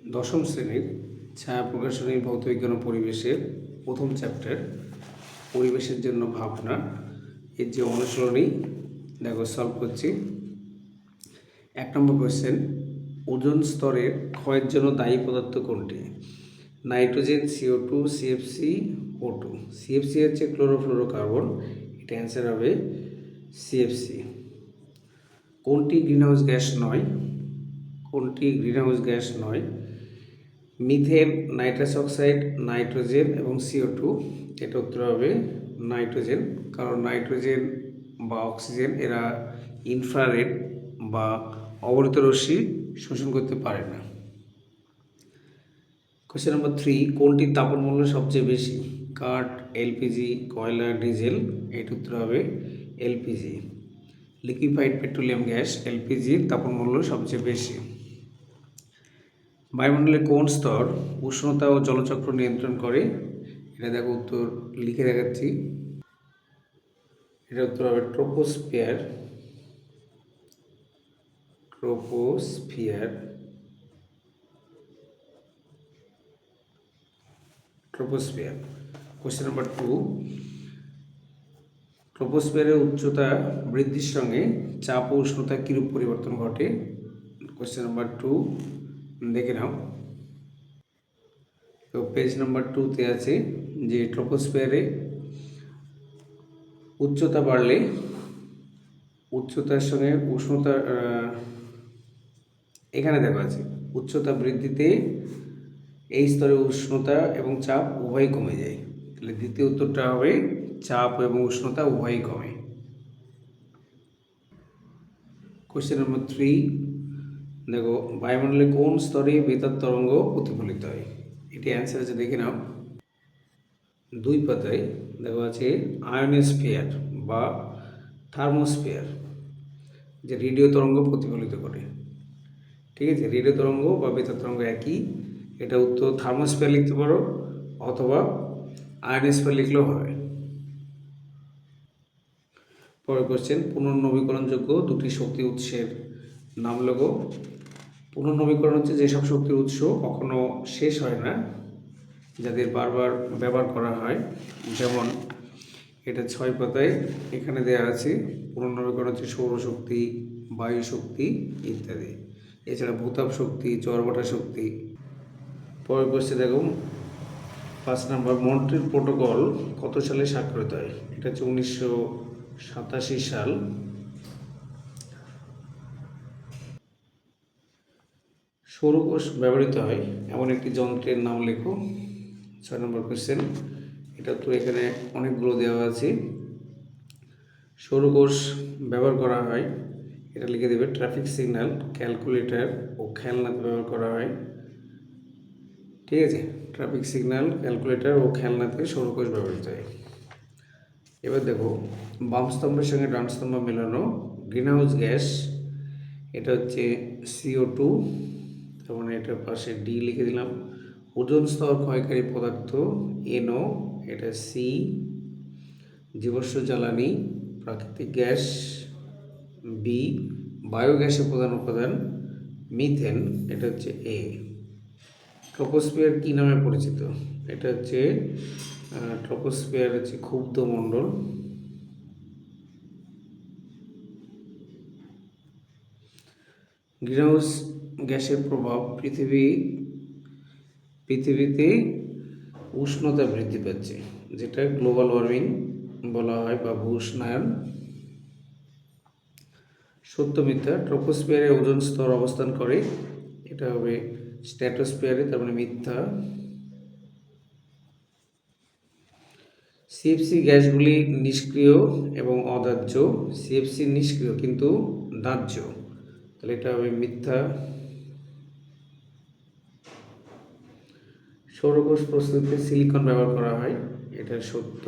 দশম শ্রেণির ছায়া প্রকাশনী ভৌতবিজ্ঞান পরিবেশের প্রথম চ্যাপ্টার পরিবেশের জন্য ভাবনা। এর যে অনুশীলনী, দেখো সলভ করছি। এক নম্বর কোয়েশ্চেন ওজন স্তরের ক্ষয়ের জন্য দায়ী পদার্থ কোনটি? Nitrogen CO two CFC O two CFC হচ্ছে ক্লোরোফ্লোরোকার্বন এটা অ্যান্সার হবে সিএফসি কোনটি গ্রিনহাউস গ্যাস নয়? কোনটি গ্রিনহাউস গ্যাস নয়? মিথেন, নাইট্রাস অক্সাইড, নাইট্রোজেন এবং সিও টু এটা উত্তর হবে নাইট্রোজেন। কারণ নাইট্রোজেন বা অক্সিজেন এরা ইনফ্রারেড বা অবরিত রশ্মি শোষণ করতে পারে না। কোশ্চেন নম্বর থ্রি কোনটির তাপন মূল্য সবচেয়ে বেশি? কাঠ এলপিজি কয়লা, ডিজেল এর উত্তর হবে এলপিজি লিকুইফাইড পেট্রোলিয়াম গ্যাস এলপিজির তাপন মূল্য সবচেয়ে বেশি। বায়ুমণ্ডলের কোন স্তর উষ্ণতা ও জলচক্র নিয়ন্ত্রণ করে? এটা দেখো উত্তর লিখে দেখাচ্ছি। এটা উত্তর হবে troposphere. Troposphere. Troposphere. Question number two ট্রোপোস্ফিয়ারের উচ্চতা বৃদ্ধির সঙ্গে চাপ ও উষ্ণতা কিরূপ পরিবর্তন ঘটে? কোশ্চেন নাম্বার টু দেখে নাও তো পেজ নাম্বার টুতে আছে যে ট্রোপোস্ফিয়ারে উচ্চতা বাড়লে উচ্চতার সঙ্গে উষ্ণতা এখানে দেখা আছে উচ্চতা বৃদ্ধিতে এই স্তরে উষ্ণতা এবং চাপ উভয়ই কমে যায়। তাহলে দ্বিতীয় উত্তরটা হবে চাপ এবং উষ্ণতা উভয়ই কমে। কোশ্চেন নম্বর থ্রি দেখো, বায়ুমণ্ডলে কোন স্তরে বেতার তরঙ্গ প্রতিফলিত হয়? এটি অ্যান্সার আছে, দেখে নাও। দুই পাতায় দেখো আছে আয়নোস্ফিয়ার বা থার্মোস্ফিয়ার যে রেডিও তরঙ্গ প্রতিফলিত করে। ঠিক আছে? রেডিও তরঙ্গ বা বেতার তরঙ্গ একই। এটা উত্তর থার্মোস্ফিয়ার লিখতে পারো, অথবা আয়নোস্ফিয়ার লিখলেও হবে। পরের কোশ্চেন পুনর্নবীকরণযোগ্য দুটি শক্তি উৎসের নাম লেগো পুনর্নবীকরণ হচ্ছে যেসব শক্তির উৎস কখনো শেষ হয় না, যাদের বারবার ব্যবহার করা হয়। যেমন এটা ছয় পাতায় এখানে দেওয়া আছে, পুনর্নবীকরণ হচ্ছে সৌরশক্তি বায়ু শক্তি ইত্যাদি। এছাড়া ভূতাপ শক্তি, চরবটা শক্তি। পরের কোশ্চেন দেখো পাঁচ নম্বর মন্ট্রিল প্রোটোকল কত সালে স্বাক্ষরিত হয়? এটা হচ্ছে উনিশশো সাতাশি সাল। সৌরকোষ ব্যবহৃত হয়। এমন একটি যন্ত্রের নাম লেখো। ছয় নম্বর কোশ্চেন এটা তো এখানে অনেকগুলো দেওয়া আছে। সৌরকোষ ব্যবহার করা হয়, এটা লিখে দেবে ট্রাফিক সিগন্যাল ক্যালকুলেটর ও খেলনাতে ব্যবহার করা হয়। ঠিক আছে? ট্রাফিক সিগন্যাল ক্যালকুলেটর ও খেলনাতে সৌরকোষ ব্যবহৃত হয়। এবার দেখো, বাম স্তম্ভের সঙ্গে ডান স্তম্ভ মেলানো গ্রিনহাউস গ্যাস এটা হচ্ছে সিও টু তার মানে এটার পাশে ডি লিখে দিলাম। ওজন স্তর ক্ষয়কারী পদার্থ এনও এটা সি জীবাশ্ম জ্বালানি, প্রাকৃতিক গ্যাস বি বায়োগ্যাসের প্রধান উপাদান, মিথেন, এটা হচ্ছে এ ট্রপোস্ফিয়ার কী নামে পরিচিত? এটা হচ্ছে ট্রপোস্ফিয়ার হচ্ছে ক্ষুব্ধ মণ্ডল। গ্রিনহাউস গ্যাসের প্রভাব পৃথিবী, পৃথিবীতে উষ্ণতা বৃদ্ধি পাচ্ছে, যেটা গ্লোবাল ওয়ার্মিং বলা হয় বা ভূষ্ণায়ন সত্য মিথ্যা। ট্রপোস্ফিয়ারে ওজন স্তর অবস্থান করে, এটা হবে স্ট্যাটোস্ফিয়ারে তার মানে মিথ্যা। সিএফসি গ্যাসগুলি নিষ্ক্রিয় এবং অদাহ্য সিএফসি নিষ্ক্রিয় কিন্তু দাহ্য তাহলে এটা হবে মিথ্যা। সৌরকোষ প্রস্তুতিতে সিলিকন ব্যবহার করা হয় এটা সত্য।